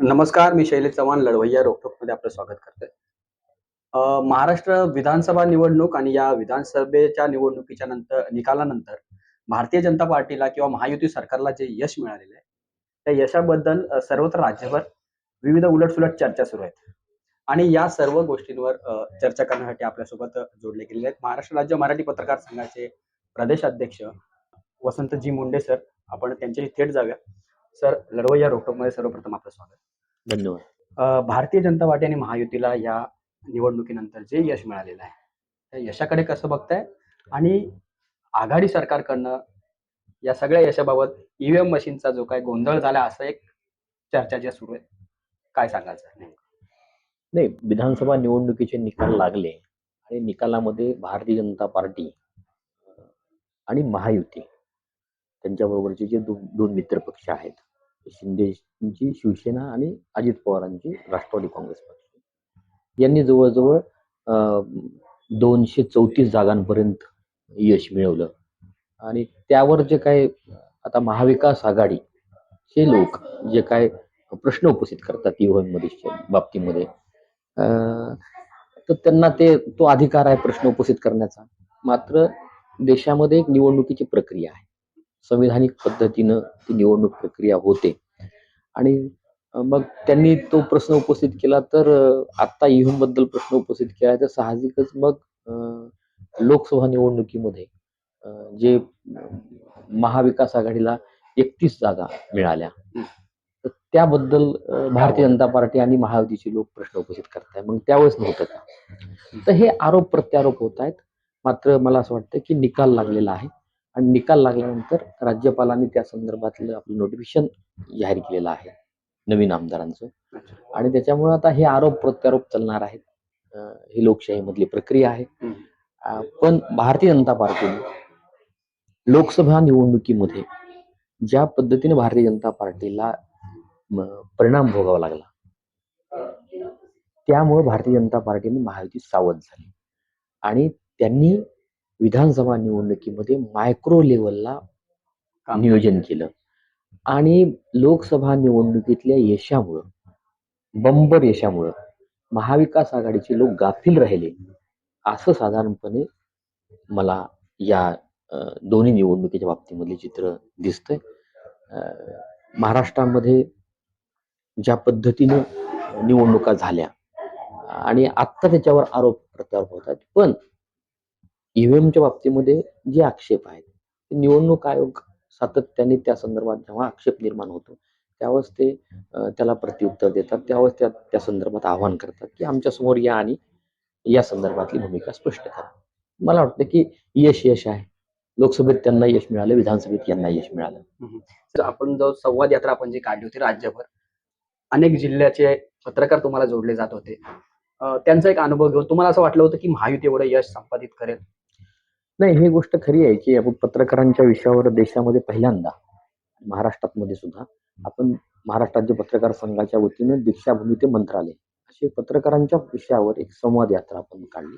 नमस्कार मी शैलेश चव्हाण लढवय्या रोखोकमध्ये आपलं स्वागत करतोय. महाराष्ट्र विधानसभा निवडणूक आणि या विधानसभेच्या निवडणुकीच्या नंतर निकालानंतर भारतीय जनता पार्टीला किंवा महायुती सरकारला जे यश मिळालेलं आहे त्या यशाबद्दल सर्वत्र राज्यभर विविध उलटसुलट चर्चा सुरू आहेत. आणि या सर्व गोष्टींवर चर्चा करण्यासाठी आपल्यासोबत जोडले गेलेले आहेत. महाराष्ट्र राज्य मराठी पत्रकार संघाचे प्रदेश अध्यक्ष वसंतजी मुंडे सर आपण त्यांच्याशी थेट जाऊया. सर लढवय्या रोखोकमध्ये सर्वप्रथम आपलं स्वागत. धन्यवाद. भारतीय जनता पार्टी आणि महायुतीला या निवडणुकीनंतर जे यश मिळालेलं आहे त्या यशाकडे कसं बघताय? आणि आघाडी सरकारकडनं या सगळ्या यशाबाबत ईव्हीएम मशीनचा जो काय गोंधळ झाला असं एक चर्चा जी सुरू आहे काय नेमकं? नाही विधानसभा निवडणुकीचे निकाल लागले आणि निकालामध्ये भारतीय जनता पार्टी आणि महायुती त्यांच्याबरोबरचे जे दोन दोन मित्र पक्ष आहेत शिंदेची शिवसेना आणि अजित पवारांची राष्ट्रवादी काँग्रेस पक्ष. यांनी जवळजवळ दोनशे चौतीस जागांपर्यंत यश मिळवलं. आणि त्यावर जे काय आता महाविकास आघाडी हे लोक जे काय प्रश्न उपस्थित करतात ईव्हीएम बाबतीमध्ये तर त्यांना ते तो अधिकार आहे प्रश्न उपस्थित करण्याचा. मात्र देशामध्ये एक निवडणुकीची प्रक्रिया आहे. संविधानिक पद्धतीनं ती निवडणूक प्रक्रिया होते. आणि मग त्यांनी तो प्रश्न उपस्थित केला तर आत्ता ईव्हीएमबद्दल प्रश्न उपस्थित केला तर साहजिकच मग लोकसभा निवडणुकीमध्ये जे महाविकास आघाडीला एकतीस जागा मिळाल्या. तर त्याबद्दल भारतीय जनता पार्टी आणि महायुतीचे लोक प्रश्न उपस्थित करतायत मग त्यावेळेस नव्हतं का? तर हे आरोप प्रत्यारोप होत आहेत. मात्र मला असं वाटतं की निकाल लागलेला आहे. आणि निकाल लागल्यानंतर राज्यपालांनी त्या संदर्भातलं आपलं नोटिफिकेशन जाहीर केलेलं आहे नवीन आमदारांचं. आणि त्याच्यामुळे आता हे आरोप प्रत्यारोप चालणार आहेत. ही लोकशाहीमधली प्रक्रिया आहे. पण भारतीय जनता पार्टीने लोकसभा निवडणुकीमध्ये ज्या पद्धतीने भारतीय जनता पार्टीला परिणाम भोगावा लागला त्यामुळे भारतीय जनता पार्टीने महायुती सावध झाली. आणि त्यांनी विधानसभा निवडणुकीमध्ये मायक्रो लेवलला नियोजन केलं. आणि लोकसभा निवडणुकीतल्या यशामुळं बंबर यशामुळं महाविकास आघाडीचे लोक गाफील राहिले. असं साधारणपणे मला या दोन्ही निवडणुकीच्या बाबतीमधले चित्र दिसतंय. महाराष्ट्रामध्ये ज्या पद्धतीनं निवडणुका झाल्या आणि आत्ता त्याच्यावर आरोप प्रत्यारोप होतात पण ईव्हीएमच्या बाबतीमध्ये जे आक्षेप आहेत निवडणूक आयोग सातत्याने त्या संदर्भात जेव्हा आक्षेप निर्माण होतो त्यावेळेस ते त्याला प्रत्युत्तर देतात. त्यावेळेस त्या त्या संदर्भात आवाहन करतात की आमच्यासमोर या आणि या संदर्भातली भूमिका स्पष्ट करा. मला वाटतं की यश यश आहे. लोकसभेत त्यांना यश मिळालं विधानसभेत यांना यश मिळालं. तर आपण जो संवाद यात्रा आपण जी काढली होती राज्यभर अनेक जिल्ह्याचे पत्रकार तुम्हाला जोडले जात होते. त्यांचा एक अनुभव घेऊन तुम्हाला असं वाटलं होतं की महायुती एवढं यश संपादित करेल? नाही ही गोष्ट खरी आहे की आपण पत्रकारांच्या विषयावर देशामध्ये पहिल्यांदा महाराष्ट्रात मध्ये सुद्धा आपण महाराष्ट्र राज्य पत्रकार संघाच्या वतीने दीक्षाभूमी ते मंत्रालय असे पत्रकारांच्या विषयावर एक संवाद यात्रा आपण काढली.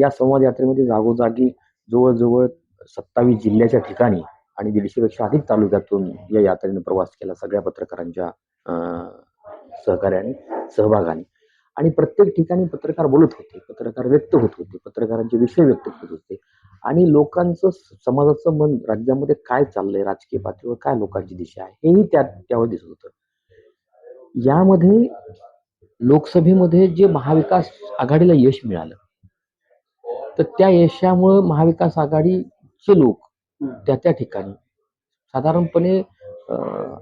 या संवाद यात्रेमध्ये जागोजागी जवळजवळ सत्तावीस जिल्ह्याच्या ठिकाणी आणि दीडशेपेक्षा अधिक तालुक्यातून या यात्रेने प्रवास केला सगळ्या पत्रकारांच्या अं, सहकार्याने सहभागाने. आणि प्रत्येक ठिकाणी पत्रकार बोलत होते पत्रकार व्यक्त होत होते पत्रकारांचे विषय व्यक्त होत होते. आणि लोकांचं समाजाचं मन राज्यामध्ये काय चाललंय राजकीय पातळीवर काय लोकांची दिशा आहे हेही त्या त्यावर दिसत होतं. यामध्ये लोकसभेमध्ये जे महाविकास आघाडीला यश मिळालं तर त्या यशामुळं महाविकास आघाडीचे लोक त्या त्या ठिकाणी साधारणपणे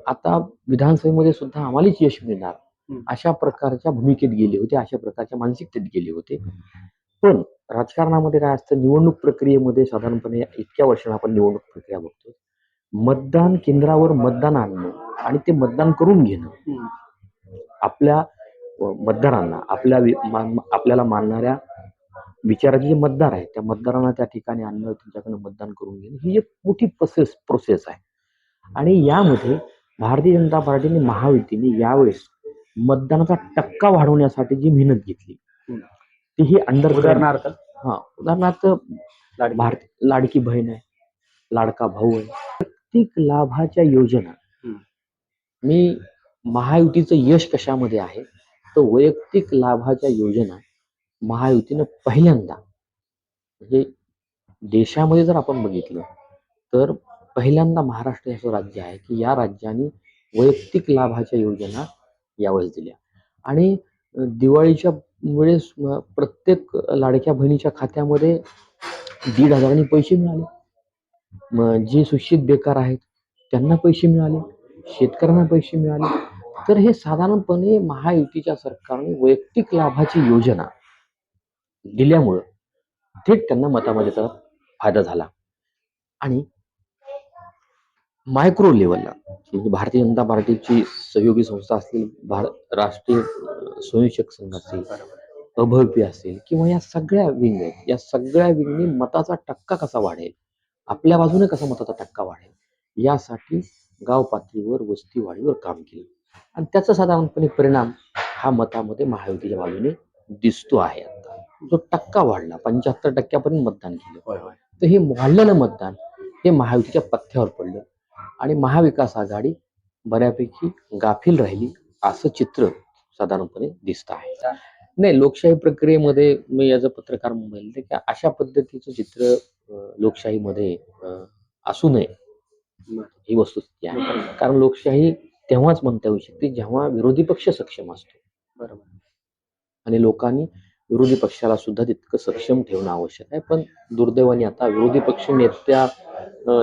आता विधानसभेमध्ये सुद्धा आम्हालाच यश मिळणार. अशा प्रकारच्या भूमिकेत गेले होते अशा प्रकारच्या मानसिकतेत गेले होते. पण राजकारणामध्ये काय असतं निवडणूक प्रक्रियेमध्ये साधारणपणे इतक्या वर्षांना आपण निवडणूक प्रक्रिया बघतो. मतदान केंद्रावर मतदान आणणं आणि ते मतदान करून घेणं. आपल्या मतदारांना आपल्या आपल्याला मानणाऱ्या विचाराचे जे मतदार आहेत त्या मतदारांना त्या ठिकाणी आणणं त्यांच्याकडनं मतदान करून घेणं ही एक मोठी प्रोसेस प्रोसेस आहे. आणि यामध्ये भारतीय जनता पार्टीने महायुतीने यावेळेस मतदानाचा टक्का वाढवण्यासाठी जी मेहनत घेतली हम्म. ती ही अंडर उदाहरणार्थ हा उदाहरणार्थ. भारत लाडकी बहीण आहे लाडका भाऊ आहे प्रत्येक लाभाच्या योजना. मी महायुतीचं यश कशामध्ये आहे तर वैयक्तिक लाभाच्या योजना महायुतीनं पहिल्यांदा म्हणजे देशामध्ये जर आपण बघितलं तर पहिल्यांदा महाराष्ट्र हे असं राज्य आहे की या राज्याने वैयक्तिक लाभाच्या योजना यावेळेस दिल्या. आणि दिवाळीच्या वेळेस प्रत्येक लाडक्या बहिणीच्या खात्यामध्ये दीड हजारांनी पैसे मिळाले. जे सुशिक्षित बेकार आहेत त्यांना पैसे मिळाले. शेतकऱ्यांना पैसे मिळाले. तर हे साधारणपणे महायुतीच्या सरकारने वैयक्तिक लाभाची योजना दिल्यामुळं थेट त्यांना मतामध्ये त्याचा फायदा झाला. आणि मायक्रो लेवलला म्हणजे भारतीय जनता पार्टीची सहयोगी संस्था असतील भार राष्ट्रीय स्वयंसेवक संघ असेल अभव्य असेल किंवा या सगळ्या विंग आहेत या सगळ्या विंगनी मताचा टक्का कसा वाढेल आपल्या बाजूने कसा मताचा टक्का वाढेल यासाठी गाव पातळीवर वस्ती वाढीवर काम केलं. आणि त्याचा साधारणपणे परिणाम हा मतामध्ये महायुतीच्या बाजूने दिसतो आहे आता. जो टक्का वाढला पंच्याहत्तर टक्क्यापर्यंत मतदान केलं. होय होय. तर हे वाढलेलं मतदान हे महायुतीच्या पथ्यावर पडलं. आणि महाविकास आघाडी बऱ्यापैकी गाफील राहिली असं चित्र साधारणपणे दिसत आहे. नाही लोकशाही प्रक्रियेमध्ये मी याचं पत्रकार म्हणेल की अशा पद्धतीचं चित्र लोकशाहीमध्ये असू नये. ही वस्तुस्थिती आहे. कारण लोकशाही तेव्हाच म्हणता येऊ शकते जेव्हा विरोधी पक्ष सक्षम असतो. बरोबर. आणि लोकांनी विरोधी पक्षाला सुद्धा तितकं सक्षम ठेवणं आवश्यक आहे. पण दुर्दैवाने आता विरोधी पक्ष नेत्या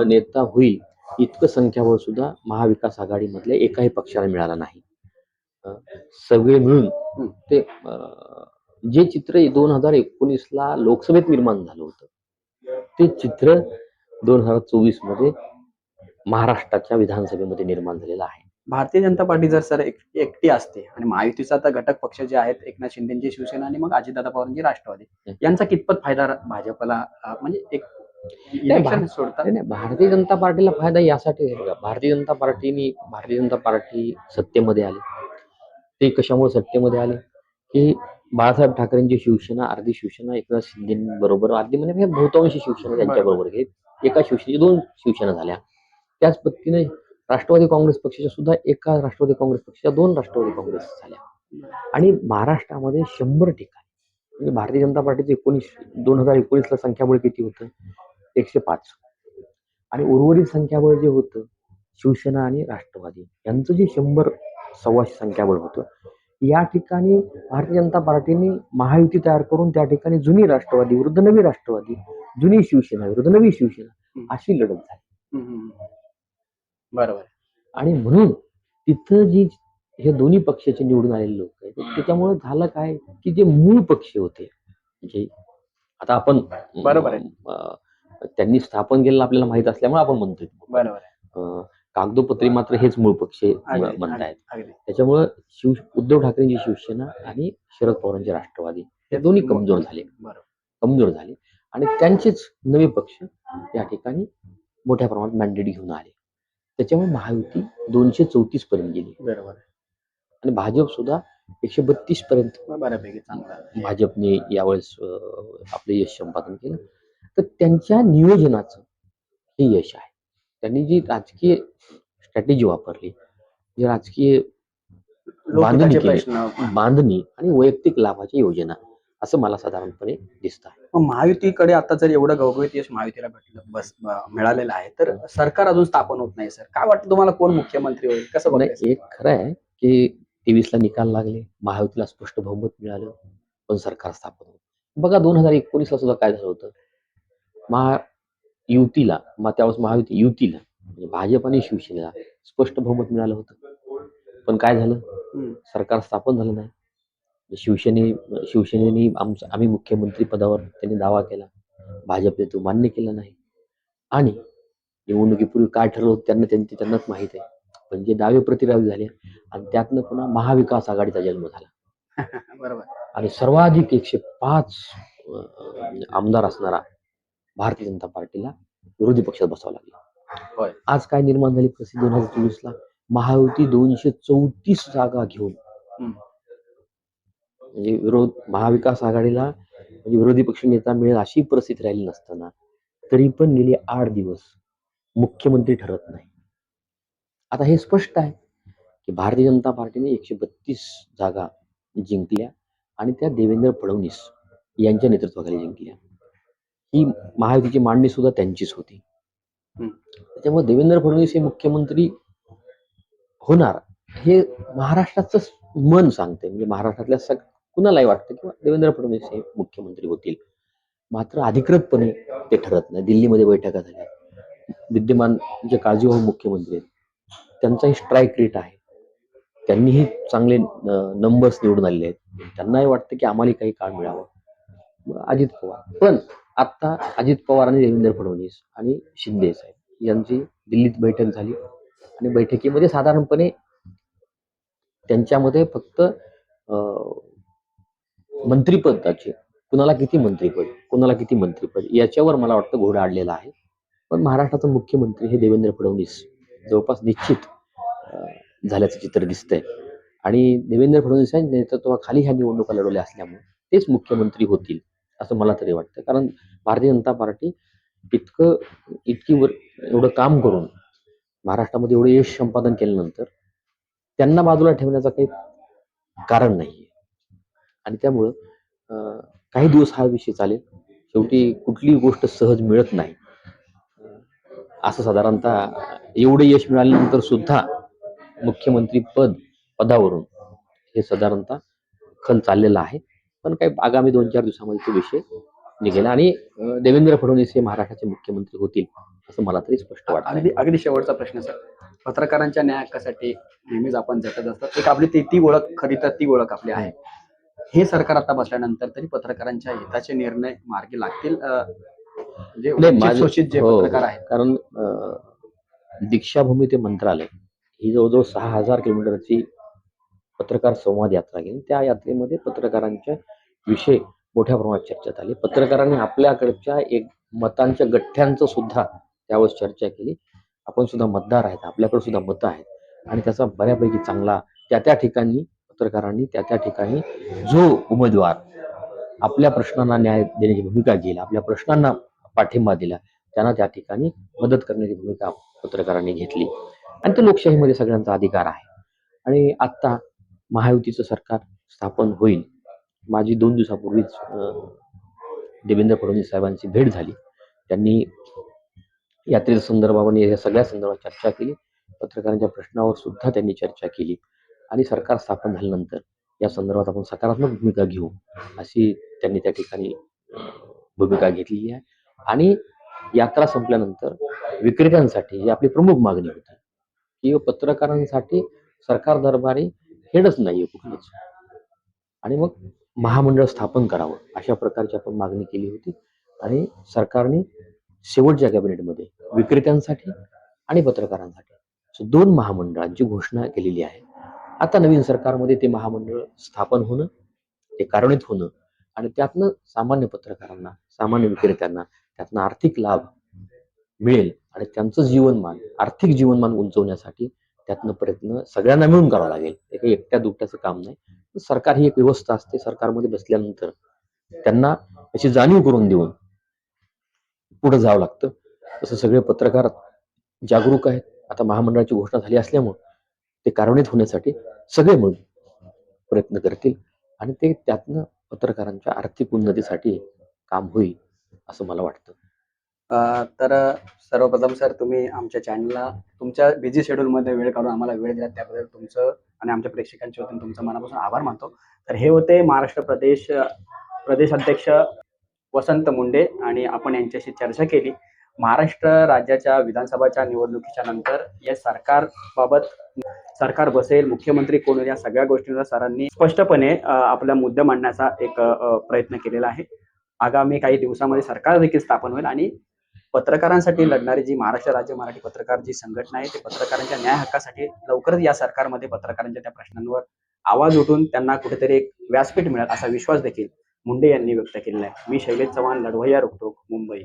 नेता होईल. इतकं संख्याबळ सुद्धा महाविकास आघाडीमधल्या एकाही पक्षाला मिळालं नाही. सगळे मिळून ते जे चित्र दोन हजार एकोणीसला लोकसभेत निर्माण झालं होतं ते चित्र दोन हजार चोवीसमध्ये महाराष्ट्राच्या विधानसभेमध्ये निर्माण झालेलं आहे. भारतीय जनता पार्टी जर सर एक, एकटी असते आणि महायुतीचा आता घटक पक्ष जे आहेत एकनाथ शिंदेची शिवसेना आणि मग अजितदादा पवारांची राष्ट्रवादी. यांचा कितपत फायदा भाजपला म्हणजे एक नाही भारतीय जनता पार्टीला फायदा यासाठी बघा. भारतीय जनता पार्टीने भारतीय जनता पार्टी सत्तेमध्ये आली. ते कशामुळे सत्तेमध्ये आले? की बाळासाहेब ठाकरेंची शिवसेना अर्धी शिवसेना एकनाथ शिंदेबरोबर अर्धी म्हणजे बहुतांशी शिवसेना त्यांच्याबरोबर घेत एका शिवसेनेची दोन शिवसेना झाल्या. त्याच पद्धतीने राष्ट्रवादी काँग्रेस पक्षाच्या सुद्धा एका राष्ट्रवादी काँग्रेस पक्षाच्या दोन राष्ट्रवादी काँग्रेस झाल्या. आणि महाराष्ट्रामध्ये शंभर ठिकाणी म्हणजे भारतीय जनता पार्टीचे एकोणीस दोन हजार एकोणीसला संख्याबळ किती होतं? एकशे पाच. आणि उर्वरित संख्याबळ जे होतं शिवसेना आणि राष्ट्रवादी यांचं जे शंभर सव्वाशे संख्याबळ होतं या ठिकाणी भारतीय जनता पार्टीने महायुती तयार करून त्या ठिकाणी जुनी राष्ट्रवादी विरुद्ध नवी राष्ट्रवादी जुनी शिवसेना विरुद्ध नवी शिवसेना अशी लढत झाली. बरोबर. आणि म्हणून तिथं जी हे दोन्ही पक्षाचे निवडून आलेले लोक आहेत त्याच्यामुळे झालं काय की जे मूळ पक्ष होते म्हणजे आता आपण बरोबर त्यांनी स्थापन केलेलं आपल्याला माहीत असल्यामुळे आपण म्हणतोय. कागदोपत्री मात्र हेच मूळ पक्ष म्हणतायत. त्याच्यामुळं शिव उद्धव ठाकरेंची शिवसेना आणि शरद पवारांची राष्ट्रवादी हे दोन्ही कमजोर झाले. बरोबर. कमजोर झाले. आणि त्यांचेच नवे पक्ष या ठिकाणी मोठ्या प्रमाणात मॅन्डेट घेऊन आले. त्याच्यामुळे महायुती दोनशे चौतीस पर्यंत गेली. बरोबर. आणि भाजप सुद्धा एकशे बत्तीस पर्यंत बऱ्यापैकी चांगला. भाजपने यावेळेस आपलं यश संपादन केलं. तर त्यांच्या नियोजनाचं हे यश आहे. त्यांनी जी राजकीय स्ट्रॅटेजी वापरली जी राजकीय बांधणी बांधणी आणि वैयक्तिक लाभाची योजना असं मला साधारणपणे दिसत आहे. महायुतीकडे आता जर एवढं घवघवीत यश महायुतीला भेटलं बस मिळालेलं आहे तर सरकार अजून स्थापन होत नाही सर. काय वाटतं तुम्हाला कोण मुख्यमंत्री होईल? कसं बघताय नाही एक खरं आहे की तेवीसला निकाल लागले महायुतीला स्पष्ट बहुमत मिळालं पण सरकार स्थापन होतं बघा दोन हजार एकोणीसला सुद्धा काय झालं होतं? महायुतीला मग त्यावेळेस महायुती युतीला म्हणजे भाजप आणि शिवसेनेला स्पष्ट बहुमत मिळालं होतं. पण काय झालं. सरकार स्थापन झालं नाही. शिवसेने शिवसेनेने आमचं आम्ही मुख्यमंत्री पदावर त्यांनी दावा केला. भाजपने तो मान्य केला नाही. आणि निवडणुकीपूर्वी काय ठरलं होतं त्यांना त्यांची त्यांनाच माहीत आहे. पण जे दावे प्रतिदावे झाले आणि त्यातनं पुन्हा महाविकास आघाडीचा जन्म झाला. बरोबर. आणि सर्वाधिक एकशे पाच आमदार असणारा भारतीय जनता पार्टीला विरोधी पक्षात बसावं लागलं. आज काय निर्माण झाली परिस्थिती दोन हजार चोवीसला? महायुती दोनशे चौतीस जागा घेऊन. म्हणजे विरोध महाविकास आघाडीला म्हणजे विरोधी पक्ष नेता मिळेल अशी परिस्थिती राहिली नसताना तरी पण गेली आठ दिवस मुख्यमंत्री ठरत नाही. आता हे स्पष्ट आहे की भारतीय जनता पार्टीने एकशे बत्तीस जागा जिंकल्या आणि त्या देवेंद्र फडणवीस यांच्या नेतृत्वाखाली जिंकल्या. ही महायुतीची मांडणी सुद्धा त्यांचीच होती. त्याच्यामुळे देवेंद्र फडणवीस हे मुख्यमंत्री होणार हे महाराष्ट्राचंच मन सांगते. म्हणजे महाराष्ट्रातल्या सग कुणालाही वाटतं किंवा देवेंद्र फडणवीस हे मुख्यमंत्री होतील. मात्र अधिकृतपणे ते ठरत नाही. दिल्लीमध्ये बैठका झाल्या. विद्यमान जे काळजीवाहू मुख्यमंत्री आहेत त्यांचाही स्ट्राईक रेट आहे. त्यांनीही चांगले नंबर्स निवडून आलेले आहेत. त्यांनाही वाटतं की आम्हाला काही काळ मिळावा. अजित पवार. पण आता अजित पवार आणि देवेंद्र फडणवीस आणि शिंदे साहेब यांची दिल्लीत बैठक झाली. आणि बैठकीमध्ये साधारणपणे त्यांच्यामध्ये फक्त अं, मंत्रिपदाचे कुणाला किती मंत्रिपद कुणाला किती मंत्रिपद याच्यावर मला वाटतं घोडा आडलेला आहे. पण महाराष्ट्राचा मुख्यमंत्री हे देवेंद्र फडणवीस जवळपास निश्चित झाल्याचं चित्र दिसतंय. आणि देवेंद्र फडणवीस यांच्या नेतृत्वाखाली ह्या निवडणुका लढवल्या असल्यामुळे तेच मुख्यमंत्री होतील. असं मला तरी वाटतं. कारण भारतीय जनता पार्टी इतकं इतकी वर एवढं काम करून महाराष्ट्रामध्ये एवढं यश संपादन केल्यानंतर त्यांना बाजूला ठेवण्याचं काही कारण नाही आणि त्यामुळं काही दिवस हा विषय चालेल. शेवटी कुठलीही गोष्ट सहज मिळत नाही. असं साधारणतः एवढं यश मिळाल्यानंतर सुद्धा मुख्यमंत्री पद पदावरून हे साधारणतः खल चाललेलं आहे. पण काही आगामी दोन चार दिवसामध्ये तो विषय निघेल. आणि देवेंद्र फडणवीस हे महाराष्ट्राचे मुख्यमंत्री होतील असं मला तरी स्पष्ट वाटतं अगदी अगदी शेवटचा प्रश्न सर. पत्रकारांच्या न्याय हक्कासाठी नेहमीच आपण झटत असतात एक आपली ती ती ओळख खरी तर ती ओळख आपली आहे. हे सरकार आता बसल्यानंतर तरी पत्रकारांच्या हिताचे निर्णय मार्गी लागतील म्हणजे शोषित जे हो, पत्रकार आहेत. कारण दीक्षाभूमी ते मंत्रालय ही जवळजवळ सहा हजार किलोमीटरची पत्रकार संवाद यात्रा गेली त्या यात्रेमध्ये पत्रकारांच्या विषय मोठ्या प्रमाणात चर्चा झाली पत्रकारांनी आपल्याकडच्या एक मतांच्या गठ्ठ्यांचं सुद्धा त्यावर चर्चा केली. आपण सुद्धा मतदार आहेत. आपल्याकडे सुद्धा मतं आहेत. आणि त्याचा बऱ्यापैकी चांगला त्या त्या ठिकाणी पत्रकारांनी त्या त्या ठिकाणी जो उमेदवार आपल्या प्रश्नांना न्याय देण्याची भूमिका घेईल आपल्या प्रश्नांना पाठिंबा दिला त्यांना त्या ठिकाणी मदत करण्याची भूमिका पत्रकारांनी घेतली. आणि ते लोकशाहीमध्ये सगळ्यांचा अधिकार आहे. आणि आत्ता महायुतीचं सरकार स्थापन होईल. माझी दोन दिवसापूर्वीच देवेंद्र फडणवीस साहेबांची भेट झाली. त्यांनी यात्रेच्या संदर्भामध्ये या सगळ्या संदर्भात चर्चा केली. पत्रकारांच्या प्रश्नावर सुद्धा त्यांनी चर्चा केली. आणि सरकार स्थापन झाल्यानंतर या संदर्भात आपण सकारात्मक भूमिका घेऊ अशी त्यांनी त्या ठिकाणी भूमिका घेतलेली आहे. आणि यात्रा संपल्यानंतर विक्रेत्यांसाठी ही आपली प्रमुख मागणी होती. की पत्रकारांसाठी सरकार दरबारी हेडच नाहीये कुठलीच. आणि मग महामंडळ स्थापन करावं अशा प्रकारची आपण मागणी केली होती. आणि सरकारने शेवटच्या कॅबिनेटमध्ये विक्रेत्यांसाठी आणि पत्रकारांसाठी दोन महामंडळांची घोषणा केलेली आहे. आता नवीन सरकारमध्ये ते महामंडळ स्थापन होणं ते कार्यान्वित होणं आणि त्यातनं सामान्य पत्रकारांना सामान्य विक्रेत्यांना त्यातनं आर्थिक लाभ मिळेल आणि त्यांचं जीवनमान आर्थिक जीवनमान उंचवण्यासाठी त्यातनं प्रयत्न सगळ्यांना मिळून करावा लागेल. ते काही एकट्या दुकट्याचं काम नाही. सरकार ही एक व्यवस्था असते. सरकारमध्ये बसल्यानंतर त्यांना याची जाणीव करून देऊन पुढे जावं लागतं. तसं सगळे पत्रकार जागरूक आहेत. आता महामंडळाची घोषणा झाली असल्यामुळे ते कार्यान्वित होण्यासाठी सगळे मिळून प्रयत्न करतील आणि ते त्यातनं पत्रकारांच्या आर्थिक उन्नतीसाठी काम होईल असं मला वाटतं. तर सर्वप्रथम सर तुम्ही आमच्या चॅनलला तुमच्या बिझी शेड्यूलमध्ये वेळ काढून आम्हाला वेळ दिला त्याबद्दल तुमचं आणि आमच्या प्रेक्षकांच्या वतीने तुमचं मनापासून आभार मानतो. तर हे होते महाराष्ट्र प्रदेश प्रदेश अध्यक्ष वसंत मुंडे आणि आपण यांच्याशी चर्चा केली. महाराष्ट्र राज्याच्या विधानसभाच्या निवडणुकीच्या नंतर या सरकारबाबत सरकार बसेल मुख्यमंत्री कोण या सगळ्या गोष्टींवर सरांनी स्पष्टपणे आपला मुद्दा मांडण्याचा एक प्रयत्न केलेला आहे. आगामी काही दिवसामध्ये सरकार देखील स्थापन होईल आणि पत्रकारांसाठी लढणारी जी महाराष्ट्र राज्य मराठी पत्रकार जी संघटना आहे ते पत्रकारांच्या न्याय हक्कासाठी लवकरच या सरकारमध्ये पत्रकारांच्या त्या प्रश्नांवर आवाज उठून त्यांना कुठेतरी एक व्यासपीठ मिळेल असा विश्वास देखील मुंडे यांनी व्यक्त केलेला आहे. मी शैलेश चव्हाण लढवय्या रोखोक मुंबई.